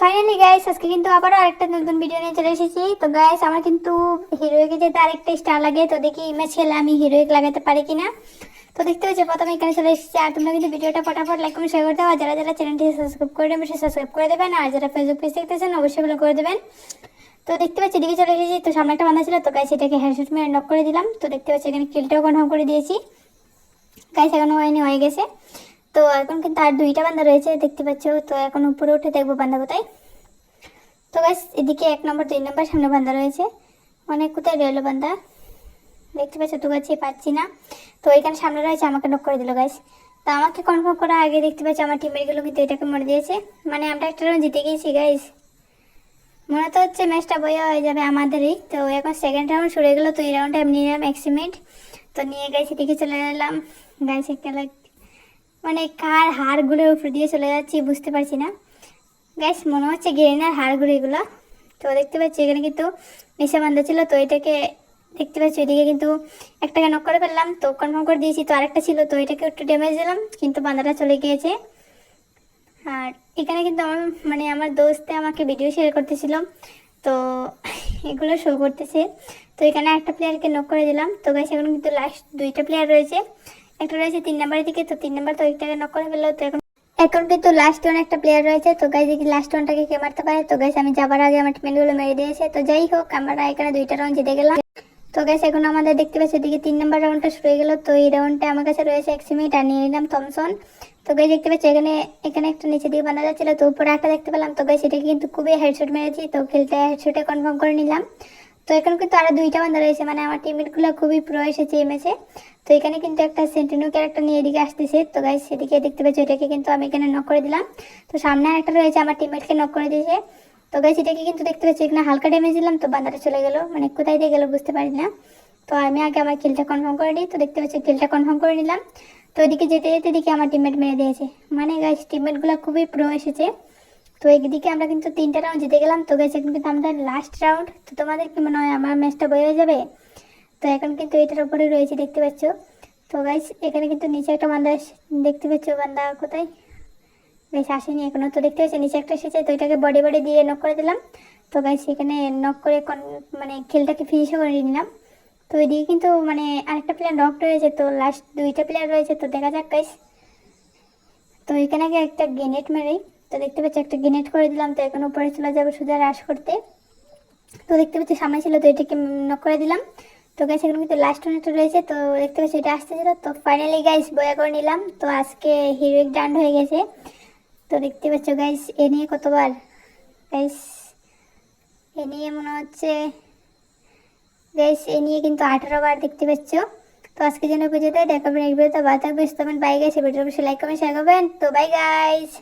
Finally guys আজকে কিন্তু আবারও আরেকটা নতুন ভিডিও নিয়ে চলে এসেছি। তো গাইস আমার কিন্তু হিরোইকে যেতে আরেকটা স্টার লাগে, তো দেখি ইমেজ খেলে আমি হিরোইক লাগাতে পারি কিনা। তো দেখতে হচ্ছে প্রথমে এখানে চলে এসেছি। আর তোমরা কিন্তু ভিডিওটা ফটাফট লাইক কমেন্ট শেয়ার করে দেওয়া যারা যারা চ্যানেলটি সাবস্ক্রাইব করে দেবেন সাবস্ক্রাইব করে দেবেন। আর যারা ফেসবুক পেজ দেখতেছেন, অবশ্যই ফলো করে দেবেন। তো দেখতে পাচ্ছি, এদিকে চলে এসেছি। তো সামনে একটা বান্ধা ছিল, তো গাইস এটাকে হেডশট মেরে নক করে দিলাম। তো দেখতে পাচ্ছি, এখানে কিলটাও কনফার্ম করে দিয়েছি। গাইস এখনও হয়নি, হয়ে গেছে। তো এখন কিন্তু আর দুইটা বান্ধা রয়েছে, দেখতে পাচ্ছ। তো এখন উপরে উঠে দেখব বান্ধা কোথায় তো গাইস এদিকে এক নম্বর, দুই নম্বর সামনে বান্ধা রয়েছে। অনেক কোথায় রইল বান্ধা দেখতে পাচ্ছ, তো গাছি পাচ্ছি না। তো এখানে সামনে রয়েছে, আমাকে নক করে দিল গাইস তো আমাকে কনফার্ম করা আগে দেখতে পাচ্ছি, আমার টিমেরগুলো কিন্তু এটাকে মরে দিয়েছে। মানে আমরা একটা রাউন্ড জিতে গিয়েছি গাইস মনে তো হচ্ছে ম্যাচটা বইয়া হয়ে যাবে আমাদেরই। তো এখন সেকেন্ড রাউন্ড শুরু হয়ে গেলো, তো এই রাউন্ডে আমি নিয়ে নিলাম এক্সিমেন্ট তো নিয়ে গাইছি দিকে চলে এলাম। গাইছে খেলা মানে কার হাড়গুলোর উপর দিয়ে চলে যাচ্ছি বুঝতে পারছি না। গ্যাস মনে হচ্ছে গেরিনার হাড়গুলো এগুলো। তো দেখতে পাচ্ছি এখানে কিন্তু নেশা বান্ধা ছিল, তো এটাকে দেখতে পাচ্ছি ওইদিকে কিন্তু একটাকে নক করে ফেললাম, তো কনফার্ম করে দিয়েছি তো আরেকটা ছিল, তো এটাকে একটু ড্যামেজ দিলাম, কিন্তু বান্দাটা চলে গিয়েছে। আর এখানে কিন্তু আমার মানে আমার দোস্তে আমাকে ভিডিও শেয়ার করতেছিল, তো এগুলো শো করতেছে। তো এখানে একটা প্লেয়ারকে নক করে দিলাম, তো গাইস এখন কিন্তু লাস্ট দুইটা প্লেয়ার রয়েছে। একটা রয়েছে তিন নাম্বারের দিকে, তো তিন নাম্বার তো ওইটাকে নক করে ফেলল, তো এখন এখন কিন্তু লাস্ট ওয়ান একটা প্লেয়ার রয়েছে, তো গাইজ দেখি লাস্ট ওয়ানটাকে কে মারতে পারে? তো গাইস আমি যাবার আগে আমার টিমেটগুলো মেরে দিয়েছে, তো যাই হোক, আমরা এখানে দুইটা রাউন্ড জিতে গেলাম। তো গাইস এখন আমাদের দেখতে পাচ্ছি, এদিকে তিন নাম্বার রাউন্ডটা শুরু হয়ে গেল, তো এই রাউন্ডটা আমার কাছে রয়েছে এক্সিমিট আর নিয়ে নিলাম থমসন তো গাইস দেখতে পাচ্ছি, এখানে এখানে একটা নিচে দিকে বানা যাচ্ছিল, তো উপরে একটা দেখতে পেলাম, তো গাইস এটাকে কিন্তু খুবই হেডশট মেরেছি, তো খেলতে হেডশটে কনফার্ম করে নিলাম। তো এখন কিন্তু আরও দুইটা বান্ধা রয়েছে মানে আমার টিমমেটগুলো খুবই প্রো এসেছে এই ম্যাচে তো এখানে কিন্তু একটা সেন্টিনো ক্যারেক্টার নিয়ে এদিকে আসতেছে। তো গাইস সেদিকে দেখতে পাচ্ছি, এটাকে কিন্তু আমি এখানে নক করে দিলাম। তো সামনে একটা রয়েছে, আমার টিমমেটকে নক করে দিয়েছে। তো গাইস এটাকে কিন্তু দেখতে পাচ্ছি, এখানে হালকা ড্যামেজ দিলাম। তো বান্দাটা চলে গেল মানে কোথায় দিয়ে গেল বুঝতে পারি না। তো আমি আগে আমার কিলটা কনফার্ম করে নিই। তো দেখতে পাচ্ছি কিলটা কনফার্ম করে নিলাম। তো ওইদিকে যেতে যেতে দেখি আমার টিমমেট মেরে দিয়েছে। মানে গাইস টিমমেটগুলো খুবই প্রো এসেছে। তো এইদিকে আমরা কিন্তু তিনটা রাউন্ড জিতে গেলাম। তো এখন কিন্তু আমাদের লাস্ট রাউন্ড তো তোমাদের কি মনে হয় আমার ম্যাচটা বয়ে যাবে? তো এখন কিন্তু এটার উপরে রয়েছে, দেখতে পাচ্ছ? তো গাইস এখানে কিন্তু নিচে একটা বান্দা দেখতে পাচ্ছ বান্দা কোথায়? বেশ আসেনি এখনও। তো দেখতে পাচ্ছি, নিচে একটা এসেছে, তো এটাকে বডি বডি দিয়ে নক করে দিলাম। তো গাইস এখানে নক করে মানে খেলটাকে ফিনিশও করে নিলাম। তো এদিকে কিন্তু মানে আরেকটা প্লেয়ার নক রয়েছে, তো লাস্ট দুইটা প্লেয়ার রয়েছে। তো দেখা যাক গাইস তো এখানে একটা গ্রেনেড মেরে। তো দেখতে পাচ্ছি একটা গ্রেনেড করে দিলাম, তো এখন উপরে চলে যাবে সোজা রাশ করতে। তো দেখতে পাচ্ছি সামনে ছিল, তো এটাকে নক করে দিলাম। তো গাইস এখন কিন্তু লাস্ট একটা রয়েছে তো দেখতে পাচ্ছি এটা আসতে আসতেছিল তো ফাইনালি গাইস বয়া করে নিলাম। তো আজকে হিরোইক ডান্ড হয়ে গেছে। তো দেখতে পাচ্ছ গাইস এ নিয়ে কতবার? গাইস এ নিয়ে মনে হচ্ছে গাইস এ নিয়ে কিন্তু আঠারো বার দেখতে পাচ্ছ। তো আজকে জন্য পুজোতে দেখাবেন এই ভিডিওতে ভালো থাকবে বাই গাইস ভিডিওর অবশ্যই লাইক কমেন্ট শেয়ার করবেন। তো বাই গাইস